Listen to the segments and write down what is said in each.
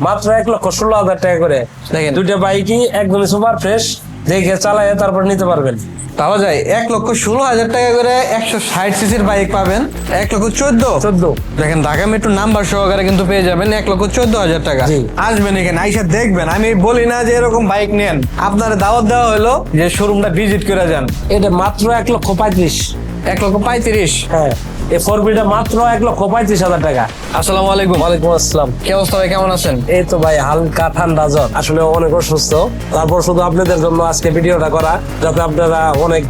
মাত্র এক লক্ষ ষোলো হাজার টাকা করে। দেখেন। দুইটা বাইকই একদমই সুপার ফ্রেশ দেখে চালায় তারপর নিতে পারবেন। পাওয়া যায় এক লক্ষ ষোলো হাজার টাকা করে একশো ষাট সিসির বাইক পাবেন। এক লক্ষ চোদ্দ। চোদ্দ। দেখেন ঢাকা মেট্রো নাম্বার সহকারে কিন্তু পেয়ে যাবেন এক লক্ষ চোদ্দ হাজার টাকা। আসবেন এখানে আইসা দেখবেন। আমি বলি না যে এরকম বাইক নেন। আপনার দাওয়াত দেওয়া হলো যে শোরুমটা ভিজিট করে যান। এটা মাত্র এক লক্ষ পঁয়ত্রিশ। এক লক্ষ পঁয়ত্রিশ। হ্যাঁ। এই ফোর বিটা মাত্র এক লক্ষ পঁয়ত্রিশ হাজার টাকা। আসসালামু আলাইকুম। ওয়ালাইকুম আসসালাম। কি অবস্থা ভাই কেমন আছেন? এই তো ভাই হালকা ঠান্ডা জ্বর আসলে অনেক অসুস্থ। তারপর শুধু আপনাদের জন্য আজকে ভিডিওটা করা যাতে আপনারা অনেক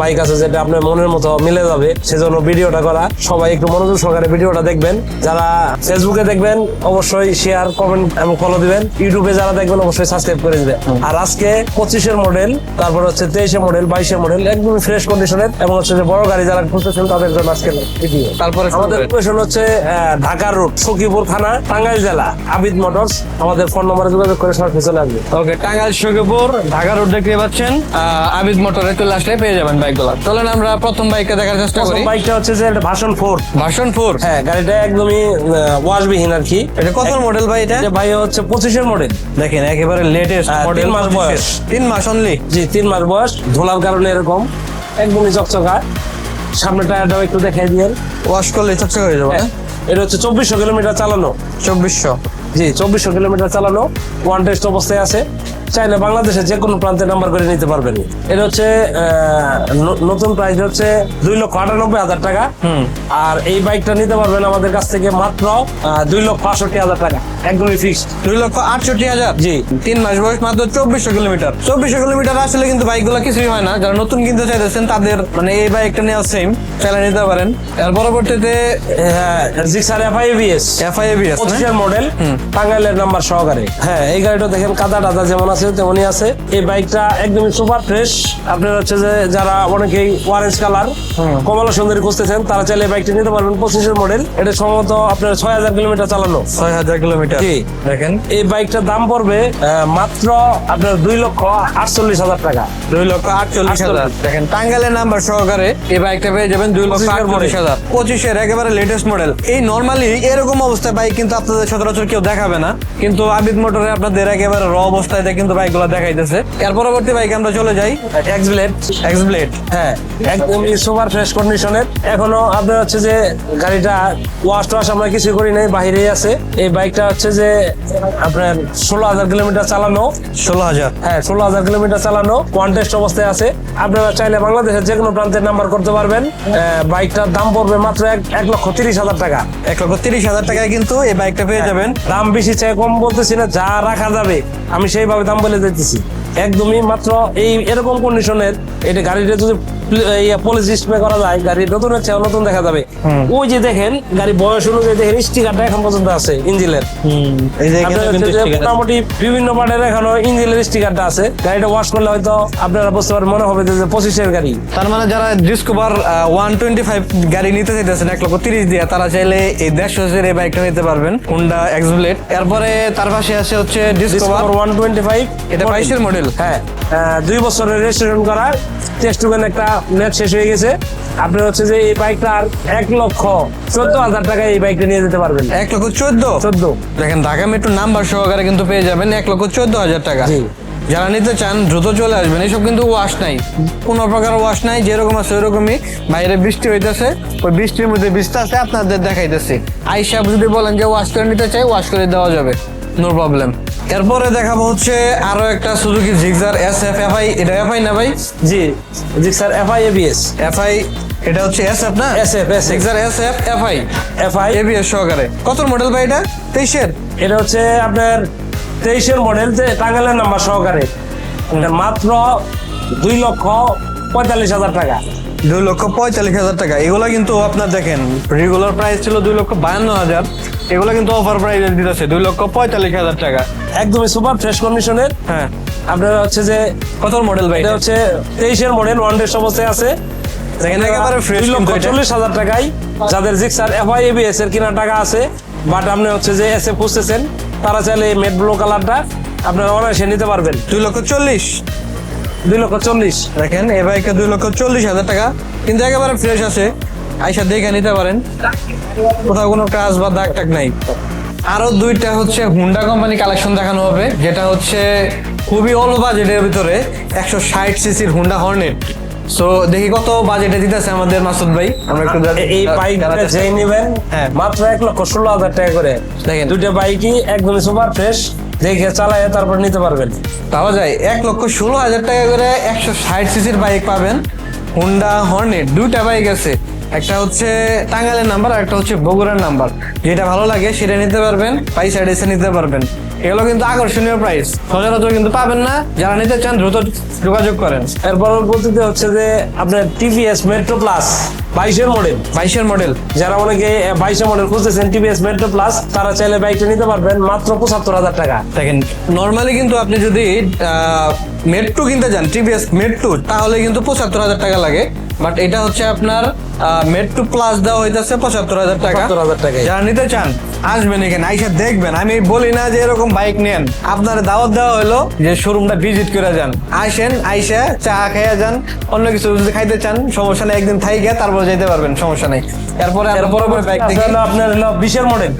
বাইক আছে যেটা আপনার মনের মতো মিলে যাবে সেজন্য ভিডিওটা করা। সবাই একটু মনোযোগ সহকারে ভিডিওটা দেখবেন। যারা ফেসবুকে দেখবেন অবশ্যই শেয়ার কমেন্ট এবং ফলো দিবেন। ইউটিউবে যারা দেখবেন অবশ্যই সাবস্ক্রাইব করে দিবেন। আর আজকে পঁচিশের মডেল তারপর হচ্ছে তেইশে মডেল বাইশের মডেল একদমই ফ্রেশ কন্ডিশনের এবং হচ্ছে বড় গাড়ি যারা খুঁজতেছেন তাদের জন্য আজকে তারপরে আমাদের লোকেশন হচ্ছে ঢাকার রোড সখীপুর থানা টাঙ্গাইল জেলা আবিদ মোটরস আমাদের ফোন নম্বরে যোগাযোগ করে সরাসরি চলে আসবে ওকে টাঙ্গাইল সখীপুর ঢাকা রোড দেখতে পাচ্ছেন। আবিদ মোটরে চলে আসলে পেয়ে যাবেন বাইকগুলো চলেন আমরা প্রথম বাইকটা দেখার চেষ্টা করি। বাইকটা হচ্ছে যে ভাষণ ফোর ভার্সন ফোর হ্যাঁ গাড়িটা একদমই ওয়াশবিহীন আর কি। এটা কত মডেল ভাই এটা? এটা ভাই হচ্ছে পঁচিশের মডেল দেখেন একেবারে লেটেস্ট হ্যাঁ, মডেল মাস বয়স। তিন মাস অনলি জি তিন মাস বয়স। ধোলার কারণে এরকম। একদমই চকচকা। সামনে টায়ারটাও একটু দেখাই দিয়েন ওয়াশ করলে চকচক হয়ে যাবে হ্যাঁ, এটা হচ্ছে চব্বিশশো কিলোমিটার চালানো। চব্বিশশো। জি চব্বিশশো কিলোমিটার চালানো। ওয়ান টেস্ট অবস্থায় আছে। চাইলে বাংলাদেশের যে কোনো প্রান্তে নাম্বার করে নিতে পারবেন। এটা হচ্ছে নতুন প্রাইস হচ্ছে দুই লক্ষ আটানব্বই হাজার টাকা। আর এই বাইকটা নিতে পারবেন আমাদের কাছ থেকে মাত্র দুই লক্ষ আটষট্টি হাজার টাকা। একদমই ফিক্সড দুই লক্ষ আটষট্টি হাজার? জি। তিন মাস বয়স মাত্র চব্বিশশো কিলোমিটার। চব্বিশশো কিলোমিটার আসলে কিন্তু বাইকগুলো কিছুই হয় না। যারা নতুন কিনতে চাইতেছেন তাদের মানে এই বাইকটা নেওয়া সেম চালা নিতে পারেন। এর পরবর্তীতে জিক্সার বিএস এফআইএবিএস পঁচিশের মডেল টাঙ্গাইলের নাম্বার সহকারে। হ্যাঁ এই গাড়িটা দেখেন কাদা টাদা যেমন আছে তেমনই আছে। এই বাইকটা একদমই সুপার ফ্রেশ আপনার হচ্ছে যে যারা অনেকেই অরেঞ্জ কালার কমলা সুন্দরী খুঁজতেছেন তারা চাইলে বাইকটা নিতে পারবেন। পঁচিশের মডেল এটা সম্ভবত আপনার ছয় হাজার কিলোমিটার চালানো। ছয় হাজার কিলোমিটার। দেখেন। এই বাইকটার দাম পড়বে মাত্র আপনার দুই লক্ষ আটচল্লিশ হাজার টাকা। দুই লক্ষ আটচল্লিশ হাজার। দেখেন নাম্বার সহকারে এই বাইকটা পেয়ে যাবেন দুই লক্ষ আটচল্লিশ হাজার। পঁচিশের একেবারে লেটেস্ট মডেল এই নর্মালি এরকম অবস্থায় বাইক কিন্তু আপনাদের সচরাচর কেউ দেখাবে না। কিন্তু আবিদ মোটরে আপনাদের একেবারে র অবস্থায় দিয়ে বাইকগুলো দেখাইতেছে। এর পরবর্তী বাইকে আমরা চলে যাই। এক্স ব্লেড এক্স ব্লেড হ্যাঁ সুপার ফ্রেশ কন্ডিশনের এখনও আপনার হচ্ছে যে গাড়িটা ওয়াশ টোয়াশ আমরা কিছু করি নাই বাহিরেই আছে। এই বাইকটা হচ্ছে যে আপনার ষোলো হাজার কিলোমিটার চালানো। ষোলো হাজার। হ্যাঁ ষোলো হাজার কিলোমিটার চালানো। ওয়ান টেস্ট অবস্থায় আছে। আপনারা চাইলে বাংলাদেশের যে কোনো প্রান্তের নাম্বার করতে পারবেন। বাইকটার দাম পড়বে মাত্র এক এক লক্ষ তিরিশ হাজার টাকা। এক লক্ষ তিরিশ হাজার টাকায় কিন্তু এই বাইকটা পেয়ে যাবেন। দাম বেশি চাই কম বলতেছি না যা রাখা যাবে আমি সেইভাবে দাম বলে দিতেছি। একদমই মাত্র এই এরকম কন্ডিশনের এটা গাড়িটা যদি পলিশ ডিসপ্লে করা যায় গাড়ি নতুন হচ্ছে নতুন দেখা যাবে। ওই যে দেখেন গাড়ি বয়স অনুযায়ী দেখেন স্টিকারটা এখন পর্যন্ত আছে ইঞ্জিনের। মোটামুটি বিভিন্ন পার্টের এখনও ইঞ্জিনের স্টিকারটা আছে। গাড়িটা ওয়াশ করলে হয়তো আপনারা বুঝতে পারেন মনে হবে যে পঁচিশের গাড়ি। তার মানে যারা ডিসকভার ওয়ান টোয়েন্টি ফাইভ গাড়ি নিতে চাইতেছেন এক লক্ষ তিরিশ দিয়ে তারা চাইলে এই দেড়শো হাজার এই বাইকটা নিতে পারবেন হুন্ডা এক্সব্লেড এরপরে তার পাশে আছে হচ্ছে ডিসকভার ওয়ান টোয়েন্টি ফাইভ এটা বাইশের মডেল হ্যাঁ দুই বছরের রেজিস্ট্রেশন করা। টেস্ট একটা নেট শেষ হয়ে গেছে। আপনার হচ্ছে যে এই বাইকটার এক লক্ষ চোদ্দ হাজার টাকায় এই বাইকটা নিয়ে যেতে পারবেন। এক লক্ষ চোদ্দ? চোদ্দ। দেখেন ঢাকা মেট্রো নাম্বার সহকারে কিন্তু পেয়ে যাবেন এক লক্ষ চোদ্দ হাজার টাকা। যারা নিতে চান দ্রুত চলে আসবেন। এসব কিন্তু ওয়াশ নাই। কোনো প্রকার ওয়াশ নাই যেরকম আছে ওরকমই বাইরে বৃষ্টি হইতেছে ওই বৃষ্টির মধ্যে বৃষ্টি আছে আপনাদের দেখাইতেছে। আইসা যদি বলেন যে ওয়াশ করে নিতে চাই ওয়াশ করে দেওয়া যাবে। নো প্রবলেম এরপরে দেখাবো হচ্ছে আরও একটা Suzuki Gixxer S F F I এটা এফ আই না ভাই? জি জি sir FI ABS F I এটা হচ্ছে এস এফ না? SF, SF Gixxer S F F I F I ABS সহকারে। কত মডেল ভাই এটা? তেইশের? এটা হচ্ছে আপনার তেইশের মডেল যে টাঙ্গাইলের নাম্বার সহকারে। এটা মাত্র দুই লক্ষ পঁয়তাল্লিশ হাজার টাকা। দুই লক্ষ পঁয়তাল্লিশ হাজার টাকা। এগুলো কিন্তু আপনার দেখেন রেগুলার প্রাইস ছিল দুই লক্ষ বায়ান্ন হাজার। এগুলো কিন্তু অফার প্রাইস দিতেছে দুই লক্ষ পঁয়তাল্লিশ হাজার টাকা। একদমই সুপার ফ্রেশ কন্ডিশনের হ্যাঁ। আপনার হচ্ছে যে কত মডেল ভাই এটা? হচ্ছে তেইশের মডেল ওয়ান টেস্ট অবস্থায় আছে। একেবারে ফ্রেশ লক্ষ। চল্লিশ হাজার টাকায় যাদের জিক্সার এফআই এবিএস এর কেনার টাকা আছে বাট আপনি হচ্ছে যে এস এ খুঁজতেছেন তারা চাইলে মেট ব্লু কালারটা আপনারা অনায়াসে নিতে পারবেন। দুই লক্ষ চল্লিশ। দুই লক্ষ চল্লিশ। দেখেন এই বাইকে দুই লক্ষ চল্লিশ হাজার টাকা। কিন্তু একেবারে ফ্রেশ আছে। আইসা দেখে নিতে পারেন। কোথাও কোনো কাজ বা দাগ টাগ নাই। আরও দুইটা হচ্ছে হুন্ডা কোম্পানি কালেকশন দেখানো হবে যেটা হচ্ছে খুবই অল্প বাজেটের ভিতরে একশো ষাট সিসির হুন্ডা হর্নেট সো দেখি কত বাজেটে দিতেছে আমাদের মাসুদ ভাই? আমরা একটু এই বাইকটা যেই নেবেন হ্যাঁ। মাত্র এক লক্ষ ষোলো হাজার টাকা করে। দেখেন। দুইটা বাইকই একদমই সুপার ফ্রেশ দেখে চালায় তারপর নিতে পারবেন। পাওয়া যায় এক লক্ষ ষোলো হাজার টাকা করে একশো ষাট সিসির বাইক পাবেন হুন্ডা হর্নেট দুইটা বাইক আছে। একটা হচ্ছে টাঙ্গালের নাম্বার একটা হচ্ছে বগুড়ার নাম্বার। যেটা ভালো লাগে সেটা নিতে পারবেন পয়সা এসে নিতে পারবেন। এগুলো কিন্তু আকর্ষণীয় প্রাইস সচরাচর কিন্তু পাবেন না, যারা নিতে চান দ্রুত যোগাযোগ করেন। এর পরবর্তীতে হচ্ছে যে আপনার টিভিএস মেট্রো প্লাস বাইশের মডেল বাইশের মডেল যারা অনেকে বাইশের মডেল খুঁজতেছেন টিভিএস মেট্রো প্লাস তারা চাইলে বাইকটা নিতে পারবেন মাত্র পঁচাত্তর হাজার টাকা। দেখেন নর্মালি কিন্তু আপনি যদি মেট্রো কিনতে যান টিভিএস মেট্রো তাহলে কিন্তু পঁচাত্তর হাজার টাকা লাগে। বাট এটা হচ্ছে আপনার মেট্রো প্লাস দেওয়া হইতেছে পঁচাত্তর হাজার টাকা। 75,000 টাকায়। যারা নিতে চান আসবেন এখানে আইসা দেখবেন। আমি বলি না যে এরকম বাইক নেন। আপনার দাওয়াত দেওয়া হলো যে শোরুমটা ভিজিট করে যান। আসেন আইসা চা খাইয়া যান অন্য কিছু যদি খাইতে চান সমস্যা নেই একদিন থাই গিয়ে তারপর যেতে পারবেন সমস্যা নেই। এরপরে এরপরে বাইক হলো আপনার হলো বিশের মডেল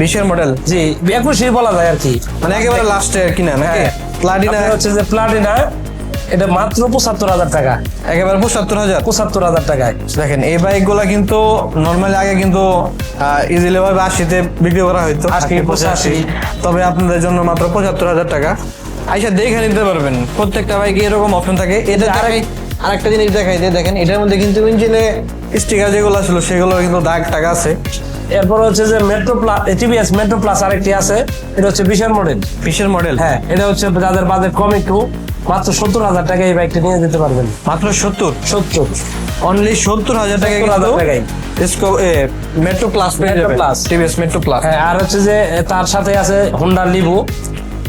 বিশের মডেল জি একুশে বলা যায় আর কি। মানে একেবারে লাস্টে কিনা নাকি? হ্যাঁ। প্লাটিনা হচ্ছে যে প্লাটিনা এটা মাত্র পঁচাত্তর হাজার টাকা। একেবারে পঁচাত্তর হাজার? পঁচাত্তর হাজার টাকায়। দেখেন এই বাইকগুলা কিন্তু নর্মালি আগে কিন্তু ইজিলি ভাবে আশিতে বিক্রি করা হইতো আশি পঁচাশি। তবে আপনাদের জন্য মাত্র পঁচাত্তর হাজার টাকা। আইসা দেখে নিতে পারবেন প্রত্যেকটা বাইকে এরকম অপশন থাকে। আরেক- দেখাই আরেকটা জিনিস দেখাই দেখেন এটার মধ্যে কিন্তু ইঞ্জিনে স্টিকার যেগুলো ছিল সেগুলো কিন্তু দাগ টাকা আছে। এরপর হচ্ছে যে Metro Plus TVS Metro Plus আরেকটি আছে এটা হচ্ছে বিশের মডেল বিশের মডেল হ্যাঁ এটা হচ্ছে যাদের বাজেট কম একটু মাত্র সত্তর হাজার টাকা এই বাইকটা নিয়ে যেতে পারবেন। মাত্র সত্তর? সত্তর। অনলি সত্তর হাজার টাকা 70,000 টাকায়। Metro Plus Metro Plus TVS Metro Plus হ্যাঁ আর হচ্ছে যে তার সাথে আছে হোন্ডা লিবু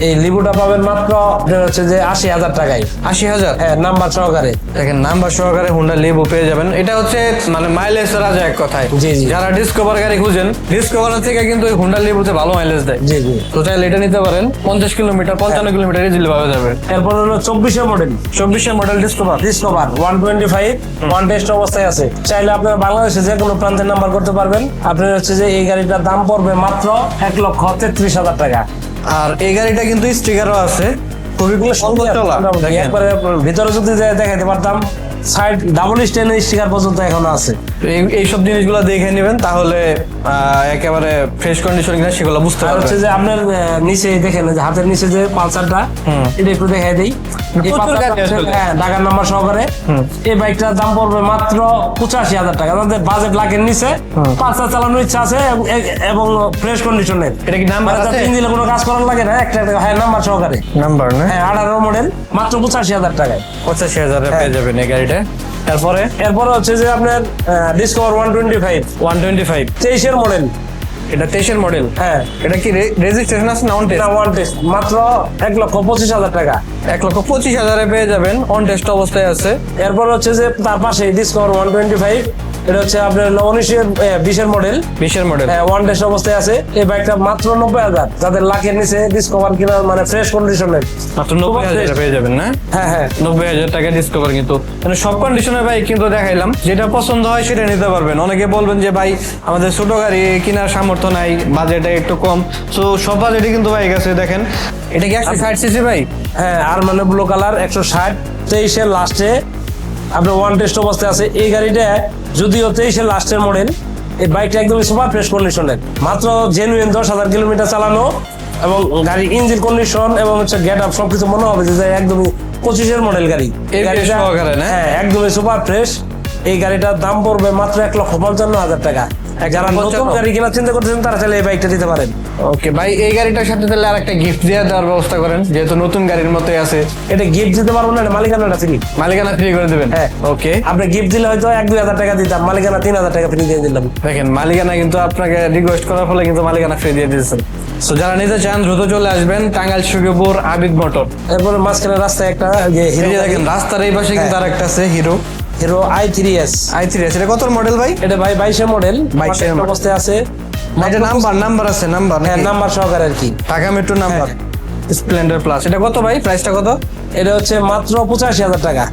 এই লিবুটা পাবেন মাত্র আপনার হচ্ছে যে আশি হাজার টাকায়। আশি হাজার? হ্যাঁ নাম্বার সহকারে। দেখেন নাম্বার সহকারে হুন্ডা লেবু পেয়ে যাবেন। এটা হচ্ছে মানে মাইলেজ রাজা এক কথায়। জি, জি। যারা ডিসকভার গাড়ি খুঁজেন ডিসকভার থেকে কিন্তু ওই হুন্ডা লেবুতে ভালো মাইলেজ দেয়। জি জি। তো চাইলে এটা নিতে পারেন। পঞ্চাশ কিলোমিটার পঞ্চান্ন কিলোমিটার ইজিলি পাওয়া যাবে। এরপর হলো চব্বিশের মডেল চব্বিশের model Discover Discover one twenty five one test অবস্থায় আছে। চাইলে আপনার বাংলাদেশে যে কোনো প্রান্তের নাম্বার করতে পারবেন। আপনার হচ্ছে যে এই গাড়িটার দাম পড়বে মাত্র এক লক্ষ তেত্রিশ হাজার টাকা। আর এই গাড়িটা কিন্তু স্টিকারও আছে। খুবই চলা দেখেন। একবারে ভিতরে যদি দেখাইতে দেখাতে পারতাম। সাইড ডাবল স্ট্যান্ড স্টিকার পর্যন্ত এখনও আছে। এই- এইসব জিনিসগুলো দেখে নেবেন তাহলে একেবারে ফ্রেশ কন্ডিশন কিনা সেগুলো বুঝতে আর হচ্ছে যে আপনার নিচে দেখেন যে হাতের নিচে যে পালসারটা এটা একটু দেখাই দিই। হ্যাঁ ঢাকার নাম্বার সহকারে। এই বাইকটার দাম পড়বে মাত্র পঁচাশি হাজার টাকা। তাদের বাজেট লাখের নিচে। পালসার চালানোর ইচ্ছা আছে এবং- ফ্রেশ কন্ডিশনের এটা কি নাম্বার আছে? ইঞ্জিনে কোনো কাজ করার লাগে না একটা হ্যাঁ নাম্বার সহকারে। নাম্বার না? হ্যাঁ আঠারো মডেল মাত্র পঁচাশি হাজার টাকায়। পঁচাশি হাজারে হ্যাঁ। পেয়ে যাবেন এই গাড়িটা। তারপরে এরপরে? হচ্ছে যে আপনার Discover one twenty five one twenty five তেইশের মডেল এটা তেইশের মডেল হ্যাঁ। এটা কি রেজিস্ট্রেশন আছে না অন টেস্ট এটা ওয়ান টেস্ট মাত্র এক লক্ষ পঁচিশ হাজার টাকা। এক লক্ষ পঁচিশ হাজারে পেয়ে যাবেন। অন টেস্ট অবস্থায় আছে। এরপর হচ্ছে যে তার পাশে ডিসকভার ওয়ান টোয়েন্টি ফাইভ এটা হচ্ছে আপনার উনিশের বিশের মডেল বিশের মডেল হ্যাঁ ওয়ান টেস্ট অবস্থায় আছে। এই বাইকটা মাত্র নব্বই হাজার। যাদের লাখের নিচে ডিসকভার কিনা মানে ফ্রেশ কন্ডিশনের মাত্র নব্বই হাজারে পেয়ে যাবেন না? হ্যাঁ হ্যাঁ। নব্বই হাজার টাকা ডিসকভার কিন্তু। মানে সব কন্ডিশনের বাইক কিন্তু দেখাইলাম। যেটা পছন্দ হয় সেটা নিতে পারবেন। অনেকে বলবেন যে ভাই আমাদের ছোট গাড়ি কেনার সামর্থ্য নাই বাজেটে একটু কম। তো সব বাজেটে কিন্তু বাইক আছে দেখেন। এটা কি একশো ষাট সিসি ভাই? হ্যাঁ আর মানে ব্লু কালার একশো ষাট তেইশের লাস্টে আপনার ওয়ান টেস্ট অবস্থায় আছে। এই গাড়িটা যদিও তেইশের লাস্টের মডেল এই বাইকটা একদম সুপার ফ্রেশ কন্ডিশনের মাত্র জেনুইন দশ হাজার কিলোমিটার চালানো এবং গাড়ির ইঞ্জিন কন্ডিশন এবং হচ্ছে গেট আপ সবকিছু মনে হবে যে একদমই পঁচিশের মডেল গাড়ি। এই গাড়িটা হ্যাঁ একদমই সুপার ফ্রেশ এই গাড়িটার দাম পড়বে মাত্র এক লক্ষ পঞ্চান্ন হাজার টাকা। যারা নতুন গাড়ি কেনার চিন্তা করতেছেন তারা চাইলে এই বাইকটা দিতে পারেন। ওকে ভাই এই গাড়িটার সাথে তাহলে আর একটা গিফট দিয়ে দেওয়ার ব্যবস্থা করেন যেহেতু নতুন গাড়ির মতোই আছে। এটা গিফট দিতে পারব না মালিকানাটা ফ্রি মালিকানা ফ্রি করে দেবেন? হ্যাঁ। ওকে। আপনি গিফট দিলে হয়তো এক দুই হাজার টাকা দিতাম মালিকানা তিন হাজার টাকা ফ্রি দিয়ে দিলাম। দেখেন মালিকানা কিন্তু আপনাকে রিকোয়েস্ট করার ফলে কিন্তু মালিকানা ফ্রি দিয়ে দিয়েছেন তো যারা নিতে চান দ্রুত চলে আসবেন টাঙ্গাইল সুখপুর আবিদ মোটর। এরপরে মাঝখানে রাস্তায় একটা দেখেন রাস্তার এই পাশে কিন্তু হ্যাঁ। আরেকটা আছে Hero Hero I three S I three আছে এটা কত মডেল ভাই? এটা ভাই বাইশের মডেল 22 বাইশের model। অবস্থায় আছে। এটা নাম্বার নাম্বার আছে নাম্বার হ্যাঁ নাম্বার সহকারে আর কি। Dhaka Metro number Splendor Plus এটা কত ভাই? প্রাইসটা কত? এটা হচ্ছে মাত্র পঁচাশি হাজার টাকা।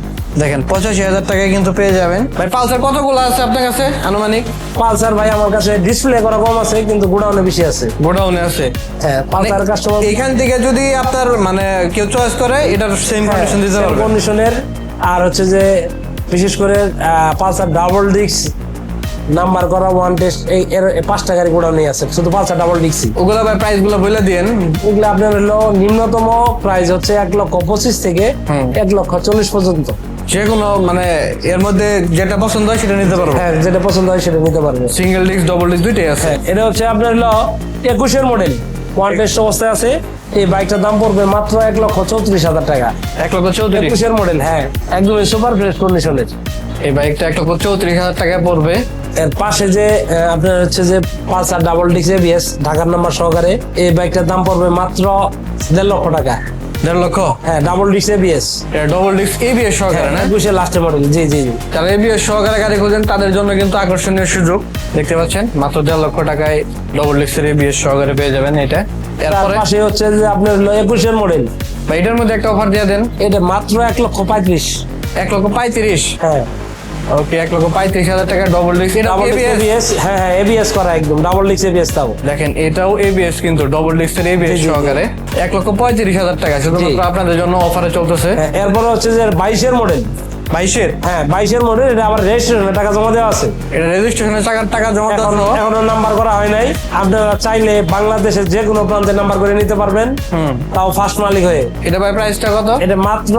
দেখেন পঁচাশি হাজার টাকায় কিন্তু পেয়ে যাবেন। ভাই পালসার কতগুলো আছে আপনার কাছে? আনুমানিক? পালসার ভাই আমার কাছে ডিসপ্লে করা কম আছে কিন্তু গোডাউনে বেশি আছে। গোডাউনে আছে? হ্যাঁ পালসার কাস্টমার এখান থেকে যদি আপনার মানে কেউ চয়েস করে এটার সেম হ্যাঁ, কন্ডিশন দিতে পারবে। কন্ডিশনের আর হচ্ছে যে বিশেষ করে পালসার ডাবল ডিস্ক নাম্বার করা ওয়ান টেস্ট এই এর পাঁচটা গাড়ি গোডাউনে আছে। শুধু পালসার ডাবল ডিস্কই ওগুলো ভাই প্রাইসগুলো বলে দিয়েন। এগুলো আপনার হলো নিম্নতম প্রাইস হচ্ছে এক লক্ষ পঁচিশ থেকে। এক লক্ষ চল্লিশ পর্যন্ত। যে কোনো মানে এর মধ্যে যেটা পছন্দ হয় সেটা নিতে পারব। হ্যাঁ যেটা পছন্দ হয় সেটা নিতে পারবে। সিঙ্গেল ডিস্ক ডবল ডিস্ক দুইটাই আছে। হ্যাঁ এটা হচ্ছে আপনার হলো একুশের মডেল ওয়ান টেস্ট অবস্থায় আছে। এই বাইকটার দাম পড়বে মাত্র এক লক্ষ চৌত্রিশ হাজার টাকা। এক লক্ষ চৌত্রিশ? একুশের মডেল হ্যাঁ একদম সুপার ফ্রেশ কন্ডিশনের এই বাইকটা এক লক্ষ চৌত্রিশ হাজার টাকা পড়বে। এর পাশে যে আপনার হচ্ছে যে পালসার ডাবল ডিক্স এবিএস ঢাকার নাম্বার সহকারে এই বাইকটার দাম পড়বে মাত্র দেড় লক্ষ টাকা। দেড় লক্ষ? হ্যাঁ double disc ABS double disc ABS সহকারে না? একুশে লাস্টে মডেল জি জি জি। যারা এবিএস সহকারে গাড়ি খুঁজেন তাদের জন্য কিন্তু আকর্ষণীয় সুযোগ। দেখতে পাচ্ছেন মাত্র দেড় লক্ষ টাকায় ডবল ডিস্কের এবিএস সহকারে পেয়ে যাবেন এটা। এরপরে? পাশে হচ্ছে যে আপনার একুশের মডেল বা এটার মধ্যে একটা অফার দিয়ে দেন। এটা মাত্র এক লক্ষ পঁয়ত্রিশ। এক লক্ষ পঁয়ত্রিশ? হ্যাঁ। ওকে এক লক্ষ পঁয়ত্রিশ হাজার টাকা ডবল ডিস্ক এটা এবিএস? হ্যাঁ হ্যাঁ এবিএস করা একদম ডাবল ডিস্ক এবিএস তাও। দেখেন এটাও এবিএস কিন্তু ডবল ডিস্কের এবিএস। সহকারে। এক লক্ষ পঁয়ত্রিশ হাজার টাকা শুধুমাত্র আপনাদের জন্য অফারে চলতেছে। হ্যাঁ, এরপরে হচ্ছে যে বাইশের মডেল বাইশের হ্যাঁ বাইশের মডেল এটা আবার রেজিস্ট্রেশনে টাকা জমা দেওয়া আছে। এটা রেজিস্ট্রেশনের টাকার টাকা জমা এখন দেওয়া এখনও নাম্বার করা হয় নাই। আপনারা চাইলে বাংলাদেশের যে কোনো প্রান্তে নাম্বার করে নিতে পারবেন। তাও ফার্স্ট মালিক হয়ে। এটা ভাই প্রাইসটা কত? এটা মাত্র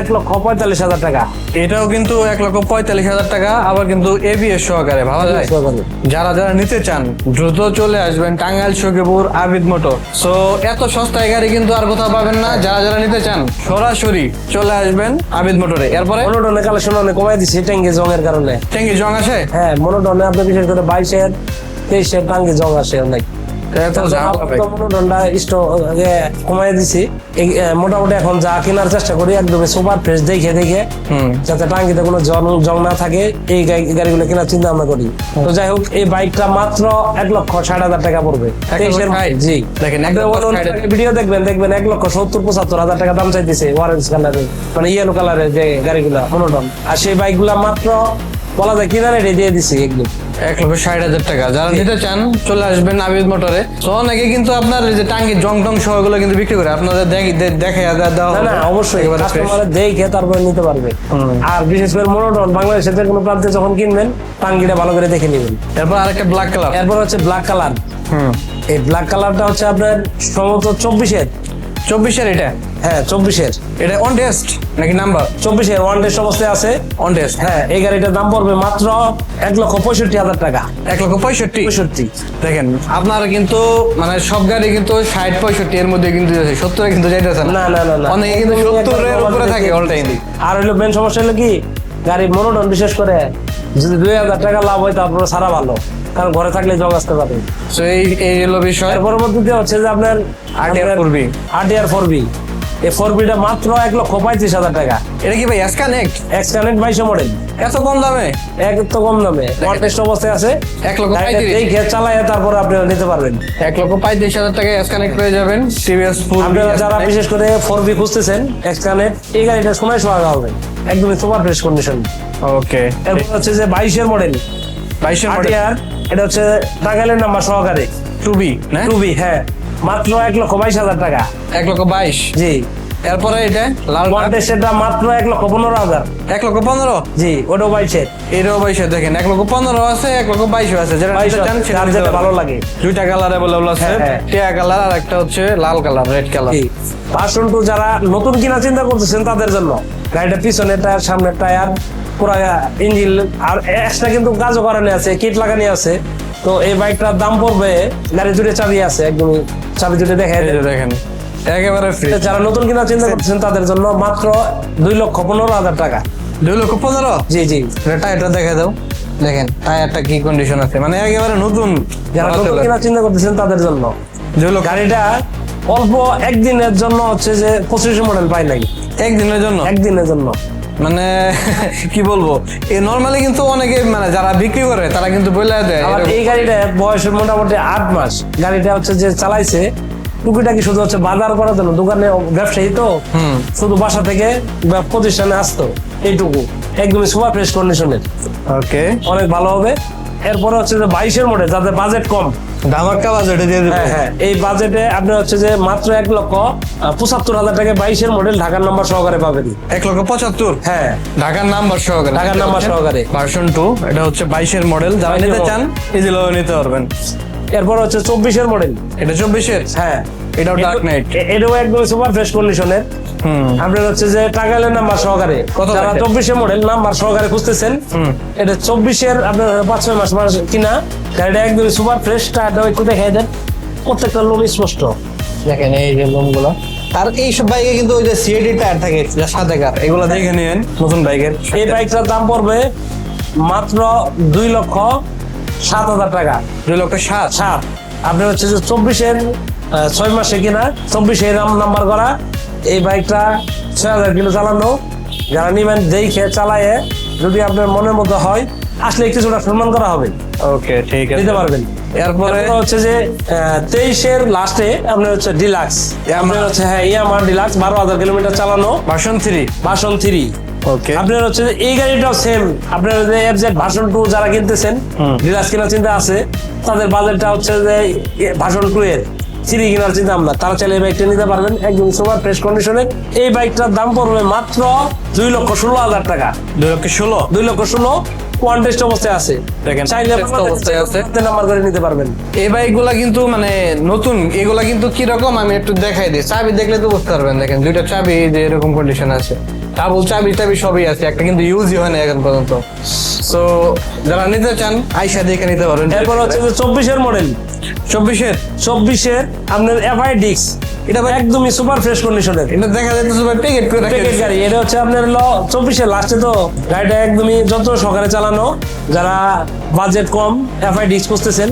এক লক্ষ পঁয়তাল্লিশ হাজার টাকা। এটাও কিন্তু এক লক্ষ পঁয়তাল্লিশ হাজার টাকা আবার কিন্তু এবিএস সহকারে ভাবা যায়? যারা যারা নিতে চান দ্রুত চলে আসবেন টাঙ্গাইল সখীপুর আবিদ মোটর। সো এত সস্তায় গাড়ি কিন্তু আর কোথাও পাবেন না। যারা যারা নিতে চান সরাসরি চলে আসবেন আবিদ মোটরে। এরপরে মনোটনে কালেকশন অনেক কমাই দিচ্ছে জং এর কারণে। ট্যাঙ্গে জং আছে? হ্যাঁ মনোটনে আপনি বিশেষ করে বাইশের তেইশের টাঙ্গে জং আসে অনেক। কমাই দিছি। মোটামুটি এখন যা কেনার চেষ্টা করি একদমই সুপার ফ্রেশ দেখে দেখে। যাতে টাঙ্কিতে কোনো জং না থাকে এই গাড়িগুলো কেনার চিন্তা ভাবনা করি। তো যাই হোক এই বাইকটা মাত্র এক লক্ষ ষাট হাজার টাকা পড়বে? জি। দেখেন। ভিডিও দেখবেন দেখবেন এক লক্ষ সত্তর পঁচাত্তর হাজার টাকা দাম চাইতেছে অরেঞ্জ কালারের মানে ইয়েলো কালারের যে গাড়িগুলা মনোটন আর সেই বাইকগুলা মাত্র বলা যায় কিনা রেটে দিয়ে দিছি একদম। এক লক্ষ ষাট হাজার টাকা। যারা নিতে চান চলে আসবেন আবিদ মোটরে। তো অনেকে কিন্তু আপনার এই যে টাঙ্কি জং টং সহ এগুলো কিন্তু বিক্রি করে আপনাদের দেখে- দেওয়া না অবশ্যই। দেখে তারপরে নিতে পারবে। আর বিশেষ করে মনোটন বাংলাদেশের কোনো প্রান্তে যখন কিনবেন টাঙ্গিটা ভালো করে দেখে নেবেন। এরপর আরেকটা ব্ল্যাক কালার এরপর হচ্ছে ব্ল্যাক কালার হুম। এই ব্ল্যাক কালারটা হচ্ছে আপনার সম্ভবত চব্বিশের। চব্বিশের এটা? হ্যাঁ চব্বিশের। এটা অন টেস্ট নাকি নাম্বার চব্বিশের ওয়ান টেস্ট অবস্থায় আছে অন টেস্ট হ্যাঁ এই গাড়িটার দাম পড়বে মাত্র এক লক্ষ পঁয়ষট্টি হাজার টাকা। এক লক্ষ পঁয়ষট্টি? পঁয়ষট্টি। দেখেন আপনারা কিন্তু মানে সব গাড়ি কিন্তু ষাট পঁয়ষট্টি এর মধ্যে কিন্তু সত্তরে কিন্তু যাইতেছে না। না না না অনেকে কিন্তু সত্তরের উপরে থাকে অল টাইম আর হলো মেন সমস্যা হলো কি গাড়ির মনোটন বিশেষ করে যদি দুই হাজার টাকা লাভ হয় তারপরে সারা ভালো। কারণ ঘরে থাকলে জগ আসতে পারে। তো এই এই হলো বিষয়। পরবর্তীতে হচ্ছে যে আপনার RTR 4B RTR four B এই ফোর বিটা মাত্র এক লক্ষ পঁয়ত্রিশ হাজার টাকা। এটা কি ভাই এস কানেক্ট এক্স কানেক্ট বাইশো মডেল এত কম দামে? এক তো কম দামে। ওয়ান টেস্ট অবস্থায় আছে। এক লক্ষ এই খেত চালায় তারপরে আপনি নিতে পারবেন। এক লক্ষ পঁয়ত্রিশ হাজার এস কানেক্ট পেয়ে যাবেন। টিভিএস আপনারা যারা বিশেষ করে ফোর বি খুঁজতেছেন এক্স কানেক্ট এই গাড়িটা সময় সোহাগা হবে। একদমই সুপার ফ্রেশ কন্ডিশন ওকে এরপর হচ্ছে যে বাইশের মডেল বাইশের মডেল এটা হচ্ছে টাঙ্গাইলের নাম্বার সহকারে। টু বি টু বি হ্যাঁ। মাত্র এক লক্ষ বাইশ হাজার টাকা। এক লক্ষ বাইশ? জি। এরপরে এটা? লাল ওয়ান টেস্টেরটা মাত্র এক লক্ষ পনেরো হাজার। এক লক্ষ পনেরো? জি ওটাও বাইশের এটাও বাইশে দেখেন এক লক্ষ পনেরো আছে এক লক্ষ বাইশও আছে। যেটা বাইশ চান সেটা যেটা ভালো লাগে। দুইটা কালার অ্যাভেলেবল আছে হ্যাঁ, হ্যাঁ। টিয়া কালার আর একটা হচ্ছে লাল colour red colour version two যারা নতুন কিনা চিন্তা করতেছেন তাদের জন্য গাড়িটা পিছনে টায়ার সামনে টায়ার পুরা ইঞ্জিন আর এক্সট্রা কিন্তু কাজও করানো আছে কিট লাগানো আছে। তো এই বাইকটার দাম পড়বে গাড়ি জুড়ে চাবি আছে একদমই চাবি জুড়ে দেখা এই যে দেখেন একেবারে ফ্রি যারা নতুন কিনা চিন্তা করতেছেন তাদের জন্য মাত্র দুই লক্ষ পনেরো হাজার টাকা। দুই লক্ষ পনেরো? জি জি। টায়ারটা দেখে দাও। দেখেন টায়ারটা কি কন্ডিশন আছে? মানে একেবারে নতুন যারা নতুন কিনা চিন্তা করতেছেন তাদের জন্য। দুই লক্ষ। গাড়িটা অল্প একদিনের জন্য হচ্ছে যে পঁচিশ মডেল পাই নাই। একদিনের জন্য? একদিনের জন্য। মানে কি বলব? এ নর্মালি কিন্তু অনেকে মানে যারা বিক্রি করে তারা কিন্তু বলে দেয় এই গাড়িটা বয়স মোটামুটি আট মাস। গাড়িটা হচ্ছে যে চালাইছে টুকিটাকি শুধু হচ্ছে বাজার করার জন্য দোকানে ব্যবসায়ী তো শুধু বাসা থেকে বা প্রতিষ্ঠানে আসতো এইটুকু। একদমই সুপার ফ্রেশ কন্ডিশনের ওকে অনেক ভালো হবে। এরপরে হচ্ছে যে বাইশের মডেল যাদের বাজেট কম। ধামাক্কা বাজেটে দিয়ে হ্যাঁ হ্যাঁ এই বাজেটে আপনি হচ্ছে যে মাত্র এক লক্ষ পঁচাত্তর হাজার টাকা বাইশের মডেল ঢাকার নাম্বার সহকারে পাবেন। এক লক্ষ পঁচাত্তর? হ্যাঁ। ঢাকার নাম্বার সহকারে ঢাকার নাম্বার সহকারে। ভার্সন টু এটা হচ্ছে বাইশের মডেল যারা নিতে চান ইজিলি নিতে পারবেন। এরপর হচ্ছে চব্বিশের মডেল এটা চব্বিশের? হ্যাঁ। এটাও ডার্ক নাইট এটাও একদম সুপার ফ্রেশ কন্ডিশনের আপনার হচ্ছে যে টাকালের নাম্বার সহকারে। যারা মডেল নাম্বার সহকারে খুঁজতেছেন এটা চব্বিশের আপনার পাঁচ ছয় মাস মাস কিনা গাড়িটা একদম সুপার ফ্রেশ টায়ারটা একটু দেখাই দেন। প্রত্যেকটা লোক স্পষ্ট। দেখেন এই যে লোমগুলো আর এই সব বাইকে কিন্তু ওই যে সিএডি টায়ার থাকে যা সাথে কার এগুলো দেখে নিন নতুন বাইকের। এই বাইকটার দাম পড়বে মাত্র দুই লক্ষ সাত হাজার টাকা। দুই লক্ষ সাত। সাত। আপনি হচ্ছে যে চব্বিশের ছয় মাসে কিনা চব্বিশে রাম নাম্বার করা। এই বাইকটা ছয় হাজার কিলো চালানো। যারা নিবেন দেখে চালায়ে যদি আপনার মনের মতো হয় আসলে কিছুটা সম্মান করা হবে। ওকে ঠিক আছে। দিতে পারবেন। এরপরে? হচ্ছে যে তেইশের লাস্টে আপনার হচ্ছে ডিলাক্স আপনার হচ্ছে হ্যাঁ ইয়ামার ডিলাক্স বারো হাজার কিলোমিটার চালানো। Version three version three okay আপনার হচ্ছে এই গাড়িটাও সেম আপনার যে এফজেড ভার্সন টু যারা কিনতেছেন হুম। ডিলাক্স কেনার চিন্তা আছে তাদের বাজেটটা হচ্ছে যে ভার্সন টু এর। থ্রি কেনার চিন্তা আমরা তারা চাইলে এই বাইকটা নিতে পারবেন একদম সুপার ফ্রেশ কন্ডিশনে এই বাইকটার দাম পড়বে মাত্র দুই লক্ষ ষোলো হাজার টাকা। দুই লক্ষ ষোলো? দুই লক্ষ ষোলো। অবস্থায় আছে। দেখেন, চাইলে অবস্থায় আছে। নাম্বার করে নিতে পারবেন। এই বাইকগুলা কিন্তু মানে নতুন এগুলা কিন্তু কীরকম আমি একটু দেখাই দিই। চাবি দেখলে তো বুঝতে পারবেন দেখেন দুইটা চাবি যে এরকম কন্ডিশন আছে। ডাবল চাবি টাবি সবই আছে একটা কিন্তু ইউজই হয় না এখন পর্যন্ত। সো যারা নিতে চান আইসা দেখে নিতে পারবেন। এরপর হচ্ছে যে চব্বিশের মডেল চব্বিশের? চব্বিশের আপনার এফআই ডিক্স এটা একদমই সুপার ফ্রেশ কন্ডিশনের এটা দেখা যাইতেছে ভাই প্যাকেট করে প্যাকেট গাড়ি। এটা হচ্ছে আপনার হলো চব্বিশের লাস্টে তো গাড়িটা একদমই যত সকালে চালানো। যারা বাজেট কম এফআই ডিক্স করতেছেন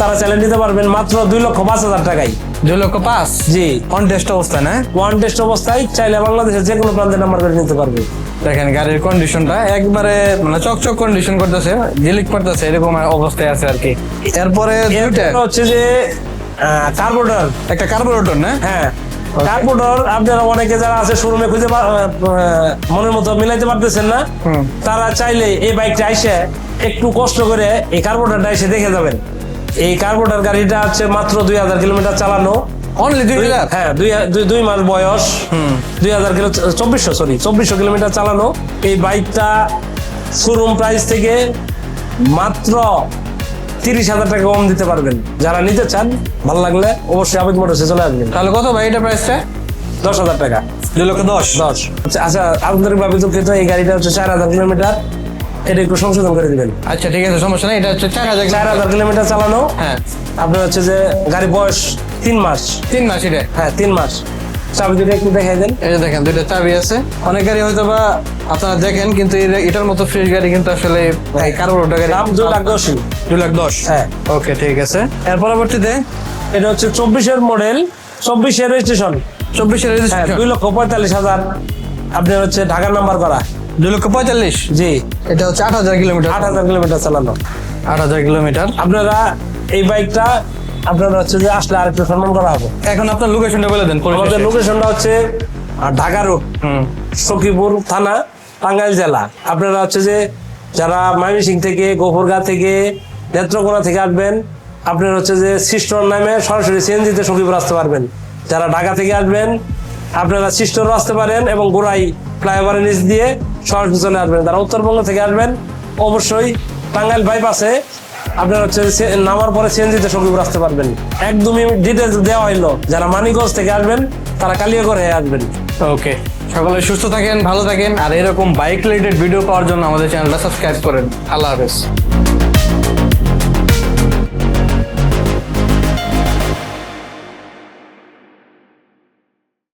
তারা চালিয়ে নিতে পারবেন মাত্র দুই লক্ষ পাঁচ হাজার টাকায়। দুই লক্ষ পাঁচ জি। অন টেস্ট অবস্থা না? ওয়ান টেস্ট অবস্থায় চাইলে বাংলাদেশের যে কোনো প্রান্তে নাম্বার করে নিতে পারবে। দেখেন গাড়ির কন্ডিশনটা একবারে মানে চকচক কন্ডিশন করতেছে এরকম অবস্থায় আছে আর কি। এরপরে দুইটা? হচ্ছে যে কার্বোটার একটা কার্বোরেটর না? হ্যাঁ। কার্বোটার আপনারা অনেকে যারা আছে শোরুমে খুঁজে মনের মতো মিলাইতে পারতেছেন না। তারা চাইলে এই বাইকটা এসে একটু কষ্ট করে এই কার্বোটারটা এসে দেখে যাবেন। এই কার্বোটার গাড়িটা হচ্ছে মাত্র দুই হাজার কিলোমিটার চালানো। অনলি দুই হ্যাঁ দুই দুই- মাস বয়স। দুই হাজার কিলো চব্বিশশো সরি চব্বিশশো কিলোমিটার চালানো। এই বাইকটা শোরুম প্রাইস থেকে মাত্র তিরিশ হাজার টাকা কম দিতে পারবেন। যারা নিতে চান ভালো লাগলে অবশ্যই আবেদ মোটরসে চলে আসবেন। তাহলে কত ভাই এটা প্রাইসটা দশ হাজার টাকা। দুই লক্ষ দশ। দশ। আচ্ছা আচ্ছা আন্তরিকভাবে দুঃখিত এই গাড়িটা হচ্ছে চার হাজার কিলোমিটার। এটা একটু সংশোধন করে দিবেন। আচ্ছা ঠিক আছে সমস্যা নেই। এটা হচ্ছে চার হাজার চার হাজার কিলোমিটার চালানো। হ্যাঁ। আপনার হচ্ছে যে গাড়ি বয়স তিন মাস। তিন মাস এটা? হ্যাঁ তিন মাস। চাবি দুটো একটু দেখাই দেন। এই দেখেন দুইটা চাবি আছে। অনেক গাড়ি হয়তো বা আপনারা দেখেন কিন্তু এটার মতো ফ্রেশ গাড়ি কিন্তু আসলে এই কার্বোরেটর গাড়ি দাম দুই লাখ দশই দুই লাখ দশ? হ্যাঁ। ওকে ঠিক আছে। এর পরবর্তীতে এটা হচ্ছে চব্বিশের মডেল চব্বিশের রেজিস্ট্রেশন চব্বিশের হ্যাঁ রেজিস্ট্রেশন দুই লক্ষ পঁয়তাল্লিশ হাজার। আপনার হচ্ছে ঢাকার নাম্বার করা। দুই লক্ষ পঁয়তাল্লিশ। জি। এটা হচ্ছে আট হাজার কিলোমিটার। আট হাজার কিলোমিটার চালানো। আট হাজার কিলোমিটার। আপনারা এই বাইকটা আপনারা হচ্ছে যে আসলে আরেকটু সম্মান করা হবে। এখন আপনার লোকেশনটা বলে দেন আমাদের লোকেশনটা হচ্ছে ঢাকা রোড সখীপুর থানা টাঙ্গাইল জেলা। আপনারা হচ্ছে যে যারা ময়মনসিং থেকে গোপুরগা থেকে নেত্রকোনা থেকে আসবেন আপনারা হচ্ছে যে সিস্টর নামে সরাসরি সিএনজিতে সখীপুর আসতে পারবেন। যারা ঢাকা থেকে আসবেন আপনারা সিস্টরও আসতে পারেন এবং গোড়াই ফ্লাইওভারের নিচ দিয়ে সরাসরি চলে আসবেন। তারা উত্তরবঙ্গ থেকে আসবেন, অবশ্যই টাঙ্গাইল বাইপাসে আপনার হচ্ছে নামার পরে সিএনজিতে সখীপুর আসতে পারবেন। একদমই ডিটেলস দেওয়া হইল। যারা মানিকগঞ্জ থেকে আসবেন, তারা কালিয়াগড় হয়ে আসবেন। ওকে সকলে সুস্থ থাকেন, ভালো থাকেন, আর এরকম বাইক রিলেটেড ভিডিও পাওয়ার জন্য আমাদের চ্যানেলটা সাবস্ক্রাইব করেন। আল্লাহ হাফেজ।